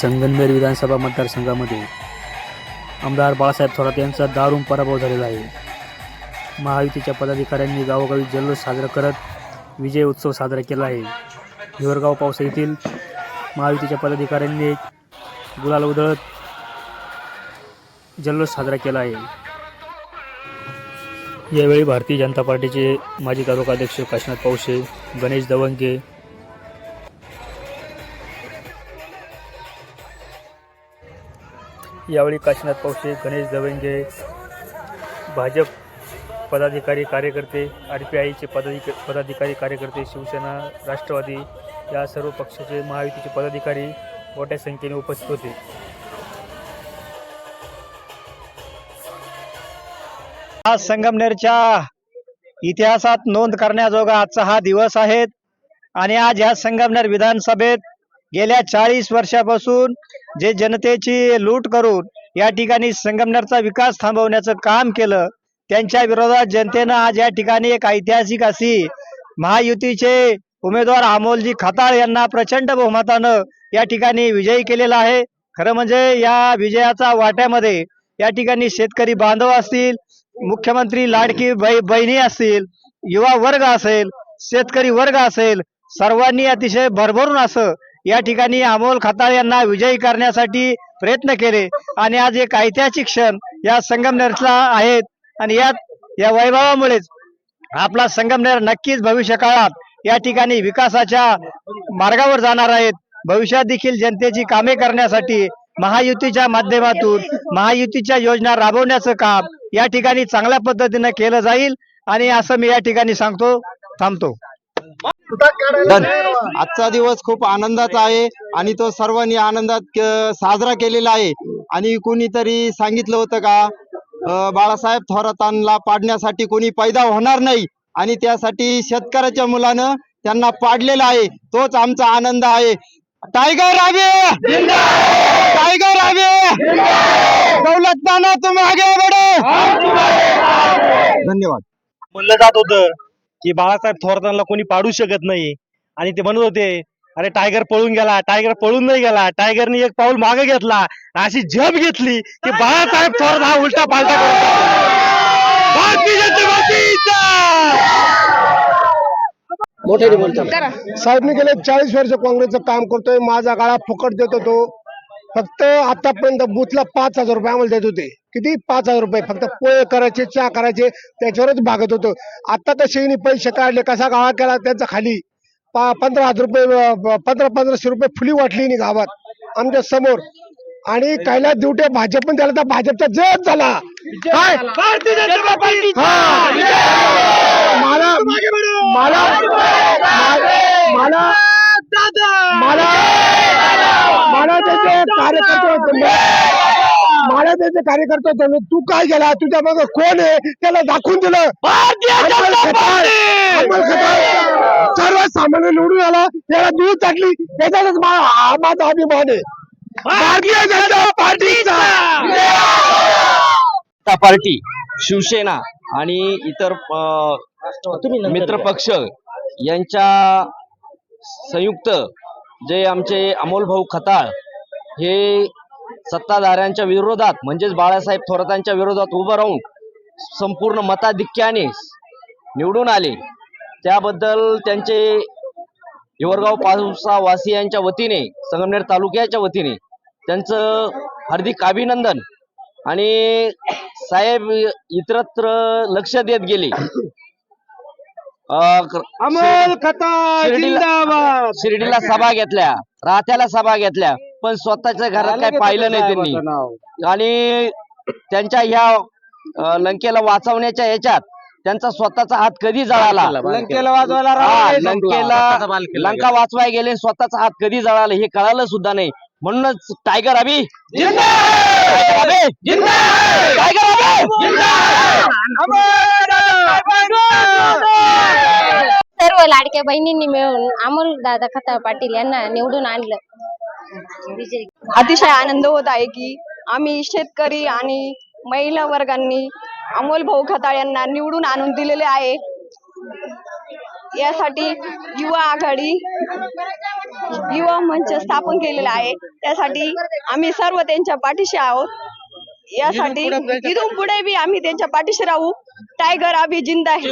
संगमनेर विधानसभा मतदारसंघामध्ये आमदार बाळासाहेब थोरात यांचा दारुण पराभव झालेला आहे. महायुतीच्या पदाधिकाऱ्यांनी गावोगावी जल्लोष साजरा करत विजय उत्सव साजरा केला आहे. हिवरगाव पावसा येथील महायुतीच्या पदाधिकाऱ्यांनी गुलाल उधळत जल्लोष साजरा केला आहे. यावेळी भारतीय जनता पार्टीचे माजी तालुकाध्यक्ष काशीनाथ पावसे गणेश दवंगे यावेळी काशीनाथ पावशे गणेश दवंगे भाजप पदाधिकारी कार्यकर्ते आर पी आयचे पदाधिक पदाधिकारी कार्यकर्ते शिवसेना राष्ट्रवादी या सर्व पक्षाचे महायुतीचे पदाधिकारी मोठ्या संख्येने उपस्थित होते. आज संगमनेरच्या इतिहासात नोंद करण्याजोगा आजचा हा दिवस आहे. आणि आज या संगमनेर विधानसभेत गेल्या चाळीस वर्षापासून जे जनतेची लूट करून या ठिकाणी संगमनेरचा विकास थांबवण्याचं काम केलं त्यांच्या विरोधात जनतेनं आज या ठिकाणी एक ऐतिहासिक अशी महायुतीचे उमेदवार अमोलजी खताळ यांना प्रचंड बहुमतानं या ठिकाणी विजयी केलेला आहे. खरं म्हणजे या विजयाचा वाट्यामध्ये या ठिकाणी शेतकरी बांधव असतील मुख्यमंत्री लाडकी बै- बहिणी असतील युवा वर्ग असेल शेतकरी वर्ग असेल सर्वांनी अतिशय भरभरून असं या ठिकाणी अमोल खताळ यांना विजयी करण्यासाठी प्रयत्न केले. आणि आज एक ऐतिहासिक क्षण या संगमनेरचा आहेत. आणि यात या वैभवामुळेच आपला संगमनेर नक्कीच भविष्य काळात या ठिकाणी विकासाच्या मार्गावर जाणार आहेत. भविष्यात देखील जनतेची कामे करण्यासाठी महायुतीच्या माध्यमातून महायुतीच्या योजना राबवण्याचं काम या ठिकाणी चांगल्या पद्धतीनं केलं जाईल. आणि असं मी या ठिकाणी सांगतो थांबतो. डन आजचा दिवस खूप आनंदाचा आहे आणि तो सर्वांनी आनंदात क- साजरा केलेला आहे. आणि कुणीतरी सांगितलं होतं का बाळासाहेब थोरातांना पाडण्यासाठी कोणी पैदा होणार नाही आणि त्यासाठी शेतकऱ्याच्या मुलानं त्यांना पाडलेलं आहे. तोच आमचा आनंद आहे. टायगर आगे टायगर आगे दौलतदाना तुम आगे बढो! धन्यवाद. म्हणलं जात होतं. की बाळासाहेब थोरातांना कोणी पाडू शकत नाही आणि ते म्हणत होते अरे टायगर पळून गेला टायगर पळून नाही गेला टायगरने एक पाऊल मागे घेतला अशी झेप घेतली की बाळासाहेब थोरात हा उलटा पालटा. भारतीय जनता पार्टीचा! साहेबने गेले चाळीस वर्ष काँग्रेसचं काम करतोय माझा गाळा फुकट देत होतो फक्त आतापर्यंत बुथला पाच हजार रुपये आम्हाला देत होते. किती? पाच हजार रुपये. फक्त पोहे करायचे चहा करायचे त्याच्यावरच भागत होतो. आता शेणी पैसे काढले कसा गाळा केला त्यांचा खाली. पा पंधरा हजार रुपये पंधरा पंधराशे रुपये फुली वाटली नाही गावात आमच्यासमोर. आणि कैलास दिवटे भाजप पण त्याला तर भाजपचा जग झाला. काय. मला मला मला त्याचे कार्यकर्ते होते. मला त्याचे कार्यकर्ते होते. तू काय केला तुझ्या मग कोण आहे? त्याला दाखवून दिलं. सर्वसामान्य निवडून आला. त्याला दूध टाकली. त्याच्यातच माझा अभिमान आहे. भारतीय जनता पार्टीचा पार्टी शिवसेना आणि इतर मित्र पक्ष यांच्या संयुक्त जे आमचे अमोल भाऊ खताळ हे सत्ताधाऱ्यांच्या विरोधात म्हणजेच बाळासाहेब थोरातांच्या विरोधात उभं राहून संपूर्ण मताधिक्याने निवडून आले. त्याबद्दल त्यांचे हिवरगाव पावसा वासियांच्या वतीने संगमनेर तालुक्याच्या वतीने त्यांचं हार्दिक अभिनंदन आणि साहेब इतरत्र लक्ष देत गेले. अमोल शिर्डीला- जिंदाबाद. शिर्डीला सभा घेतल्या. राहत्याला सभा घेतल्या. पण स्वतःच्या घरात काही पाहिलं नाही त्यांनी. आणि त्यांच्या ह्या लंकेला वाचवण्याच्या याच्यात त्यांचा स्वतःचा हात कधी जळाला? लंकेला वाजवायला नाही लंकेला लंका वाचवाय गेले स्वतःचा हात कधी जळाला हे कळालं सुद्धा नाही. म्हणूनच टायगर अभि टायगर अभि टायगर अभि सर्व लाडक्या बहिणींनी मिळून अमोल दादा खता पाटील यांना निवडून आणलं. अतिशय आनंद होत आहे की आम्ही शेतकरी आणि महिला वर्गांनी अमोल भाऊ खताळ यांना निवडून आणून दिलेले आहे. यासाठी युवा आघाडी युवा मंच स्थापन केलेला आहे. त्यासाठी आम्ही सर्व त्यांच्या पाठीशी आहोत. यासाठी इथून पुढे बी आम्ही त्यांच्या पाठीशी राहू. टायगर अभि जिंदा आहे.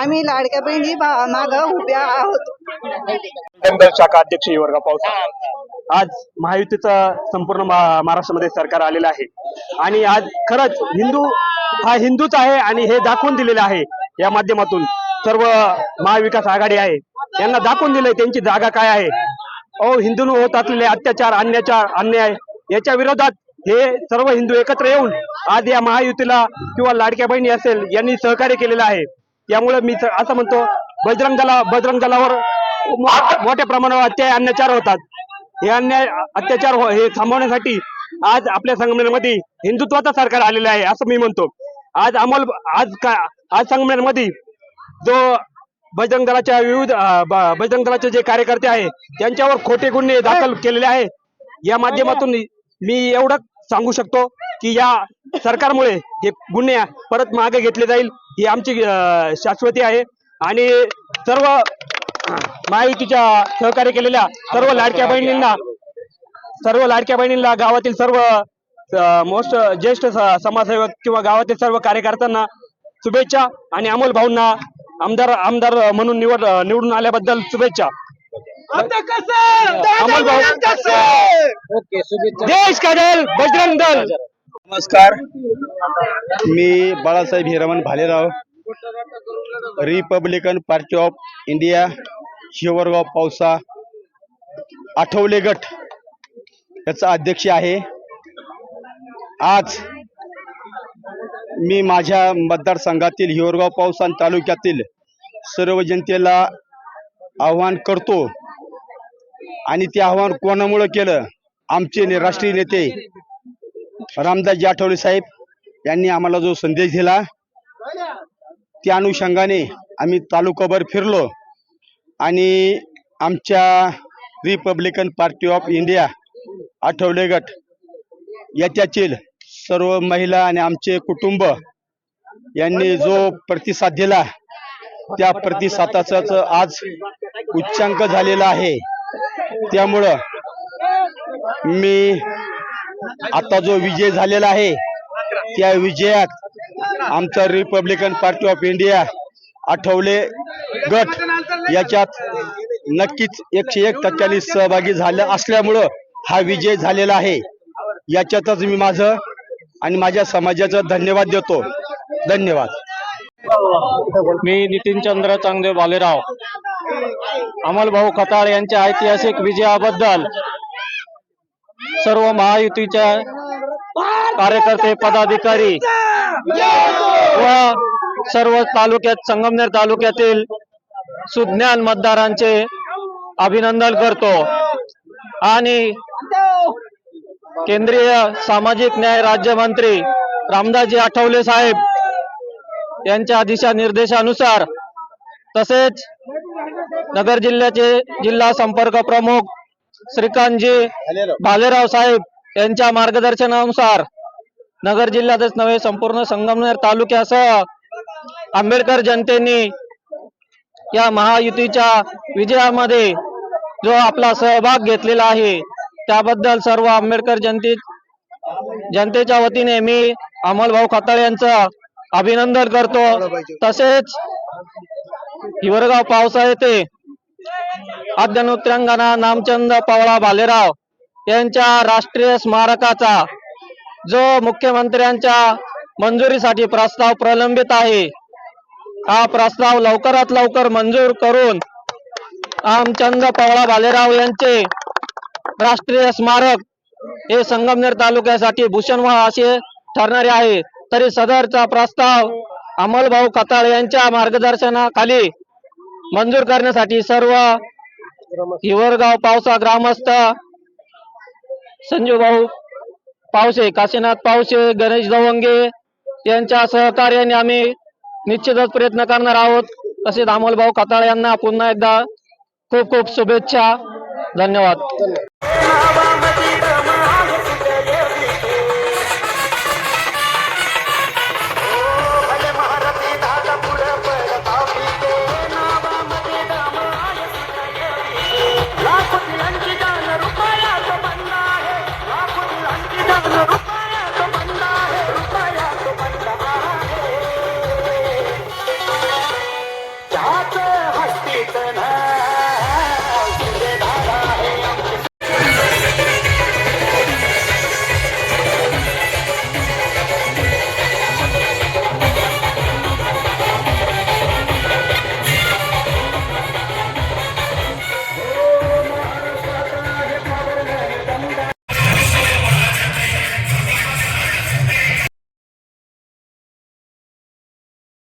आम्ही लाडक्या बहिणी माग उभ्या आहोत. शाखा अध्यक्ष युवरगाव पाऊस आज महायुतीचं संपूर्ण महाराष्ट्रामध्ये सरकार आलेलं आहे. आणि आज खरंच हिंदू हा हिंदूच आहे आणि हे दाखवून दिलेलं आहे या माध्यमातून. सर्व महाविकास आघाडी आहे. यांना दाखवून दिलंय त्यांची जागा काय आहे. अहो हिंदू होत असलेले अत्याचार अन्याचार अन्याय याच्या विरोधात हे सर्व हिंदू एकत्र येऊन आज या महायुतीला किंवा लाडक्या बहिणी असेल यांनी सहकार्य केलेलं आहे. त्यामुळे मी असं म्हणतो बजरंग दला बजरंग दलावर मोठ्या प्रमाणावर अत्याय अन्याचार होतात. हे अन्याय अत्याचार हो- हे थांबवण्यासाठी आज आपल्या संगमनेरमध्ये हिंदुत्वाचं सरकार आलेलं आहे असं मी म्हणतो. आज अमोल आज का आज संगमनेरमध्ये जो बजरंग दलाच्या विविध बजरंग दलाचे जे कार्यकर्ते आहे त्यांच्यावर खोटे गुन्हे दाखल केलेले आहे या माध्यमातून मी एवढं सांगू शकतो की या सरकारमुळे हे गुन्हे परत मागे घेतले जाईल ही आमची शाश्वती आहे. आणि सर्व महायुतीच्या सहकार्य केलेल्या सर्व लाडक्या बहिणींना सर्व लाडक्या बहिणींना गावातील सर्व मोस्ट ज्येष्ठ समाजसेवक किंवा गावातील सर्व कार्यकर्त्यांना शुभेच्छा आणि अमोल भाऊंना आमदार आमदार म्हणून निवड निवडून आल्याबद्दल शुभेच्छा. देश का दल बजरंग दल? नमस्कार. मी Balasaheb Hiraman Bhalerao Republican Party of India Shivargaon पावसा आठवले गट याचा अध्यक्ष आहे. आज मी माझ्या मतदारसंघातील हिवरगाव पावसान तालुक्यातील सर्व जनतेला आव्हान करतो. आणि ते आव्हान कोणामुळं केलं? आमचे ने- राष्ट्रीय नेते रामदासजी आठवले साहेब यांनी आम्हाला जो संदेश दिला त्या अनुषंगाने आम्ही तालुकाभर फिरलो. आणि आमच्या Republican Party of India Athawale गट याच्यातील सर्व महिला आणि आमचे कुटुंब यांनी जो प्रतिसाद दिला त्या प्रतिसादाचाच आज उच्चांक झालेला आहे. त्यामुळं मी आता जो विजय झालेला आहे त्या विजयात आमचा Republican Party of India Athawale गट याच्यात नक्कीच एकशे एक टक्क्यांनी सहभागी झालं असल्यामुळं हा विजय झालेला आहे. याच्यातच मी माझं आणि माझ्या समाजाचा धन्यवाद देतो. धन्यवाद. मी नितीन चंद्र चांगदेव बालेराव. अमलभाऊ खताळ यांच्या ऐतिहासिक विजयाबद्दल सर्व महायुतीच्या कार्यकर्ते पदाधिकारी व सर्व तालुक्यात संगमनेर तालुक्यातील सुज्ञान मतदारांचे अभिनंदन करतो. आणि केंद्रीय सामाजिक न्याय राज्यमंत्री रामदासजी आठवले साहेब यांच्या दिशानिर्देशानुसार तसेच नगर जिल्ह्याचे जिल्हा संपर्क प्रमुख श्रीकांतजी भालेराव साहेब यांच्या मार्गदर्शनानुसार नगर जिल्ह्यातच नव्हे संपूर्ण संगमनेर तालुक्यासह आंबेडकर जनतेने या महायुतीच्या विजयामध्ये जो आपला सहभाग घेतलेला आहे त्याबद्दल सर्व आंबेडकर जनते जनतेच्या वतीने मी अमलभाऊ खताळे खताळ यांचं अभिनंदन करतो. तसेच हिवरगाव पावसा येथे आद्यनृत्यांगना नामचंद पवळा भालेराव यांच्या राष्ट्रीय स्मारकाचा जो मुख्यमंत्र्यांच्या मंजुरीसाठी प्रस्ताव प्रलंबित आहे हा प्रस्ताव लवकरात लवकर मंजूर करून रामचंद्र पवळा भालेराव यांचे राष्ट्रीय स्मारक हे संगमनेर तालुक्यासाठी भूषणवाह असे ठरणारे आहे. तरी सदरचा प्रस्ताव अमलभाऊ कताळ यांच्या मार्गदर्शनाखाली मंजूर करण्यासाठी सर्व हिवरगाव पावसा ग्रामस्थ संजू भाऊ पावसे काशीनाथ पावसे गणेश दवंगे यांच्या सहकार्याने आम्ही निश्चितच प्रयत्न करणार आहोत. तसेच अमोलभाऊ कताळ यांना पुन्हा एकदा खूप खूप शुभेच्छा. धन्यवाद.